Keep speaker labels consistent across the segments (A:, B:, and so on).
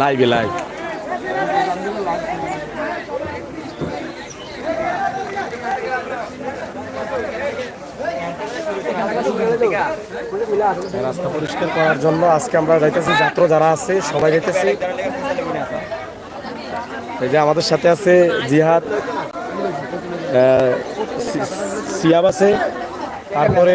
A: লাইভে লাইভ রাস্তা পরিষ্কার করার জন্য আজকে আমরা যাইতেছি, যাত্রা যারা আছে, সবাই যাইতেছি। এই যে আমাদের সাথে আছে জিহাদ সিয়াব আছে। তারপরে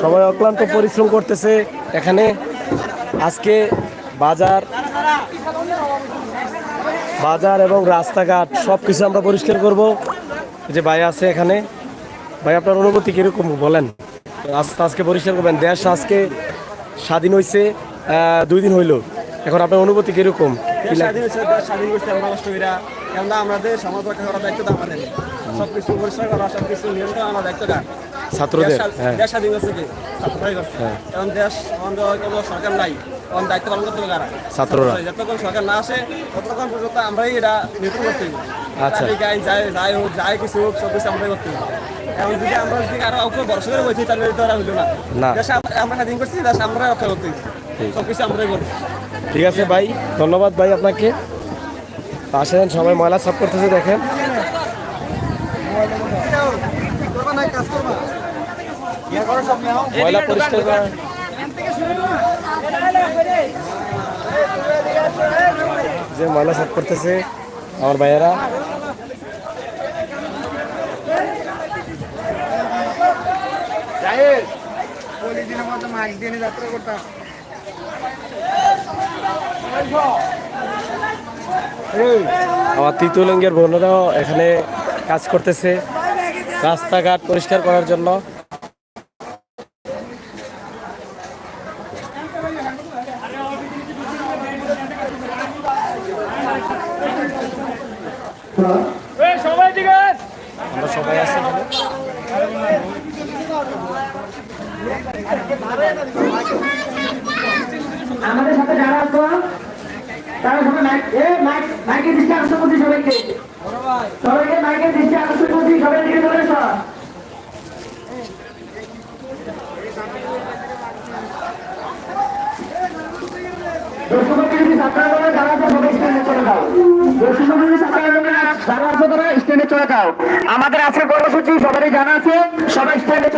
A: সবাই অক্লান্ত পরিশ্রম করতেছে এখানে। আজকে বাজার বাজার এবং রাস্তাঘাট সব কিছু আমরা পরিষ্কার করব। যে ভাই আছে এখানে। ভাই, আপনার অনুভূতি কীরকম বলেন? আস্তে আজকে পরিষ্কার করবেন, দেশ আজকে স্বাধীন হয়েছে দুই দিন হইল। এখন আপনার অনুভূতি কীরকম?
B: স্বাধীন হয়েছে স্বাধীন করছে আমরা কেননা আমাদের সমাজ রক্ষা করার দায়িত্ব তো আমাদের সব কিছু পরিষ্কার করা সব কিছু নিয়ন্ত্রণ আমার দায়িত্ব কার
A: ছাত্রদের
B: দেশ
A: হ্যাঁ।
B: দেশ স্বাধীন করছে কি? ছাত্ররাই করছে এখন দেশ আমাদের কোনো সরকার নাই। তখন দায়িত্ব পালন করতে হবে কারা?
A: ছাত্ররা।
B: যতক্ষণ সরকার না আসে ততক্ষণ পর্যন্ত আমরাই এটা নিয়ন্ত্রণ করতে হবে।
A: আচ্ছা।
B: যাই যাই হোক যাই কিছু হোক সব কিছু আমরাই করতে হবে। এখন যদি আমরা যদি আরও কাউকে বর্ষ করে বলছি তাহলে তো আর হইল না। দেশ আম- আমরা স্বাধীন করছি দেশ আমরা রক্ষা করতে সব কিছু আমরাই করব।
A: ঠিক আছে ভাই ধন্যবাদ ভাই আপনাকে। আসেন সবাই ময়লা সাফ করতেছে, দেখেন। ময়লা পরিষ্কার করা। যে ময়লা সাফ করতেছে, আমার ভাইয়েরা। আমার তৃতীয়লিঙ্গের বোনেরাও এখানে কাজ করতেছে। রাস্তাঘাট পরিষ্কার করার জন্য। আমরা সবাই আছি
C: আমাদের সাথে যারা তারা সবাই মাইকের দৃষ্টি আকর্ষণ করছি সবাইকে। সবাইকে মাইকের দৃষ্টি আকর্ষণ করছি, সবাই দিকে চলে এসো। আছে চলে যাও। আছে চলে যাও। আমাদের আজকের কর্মসূচি, সবারই জানা আছে, সবাই স্ট্যান্ডে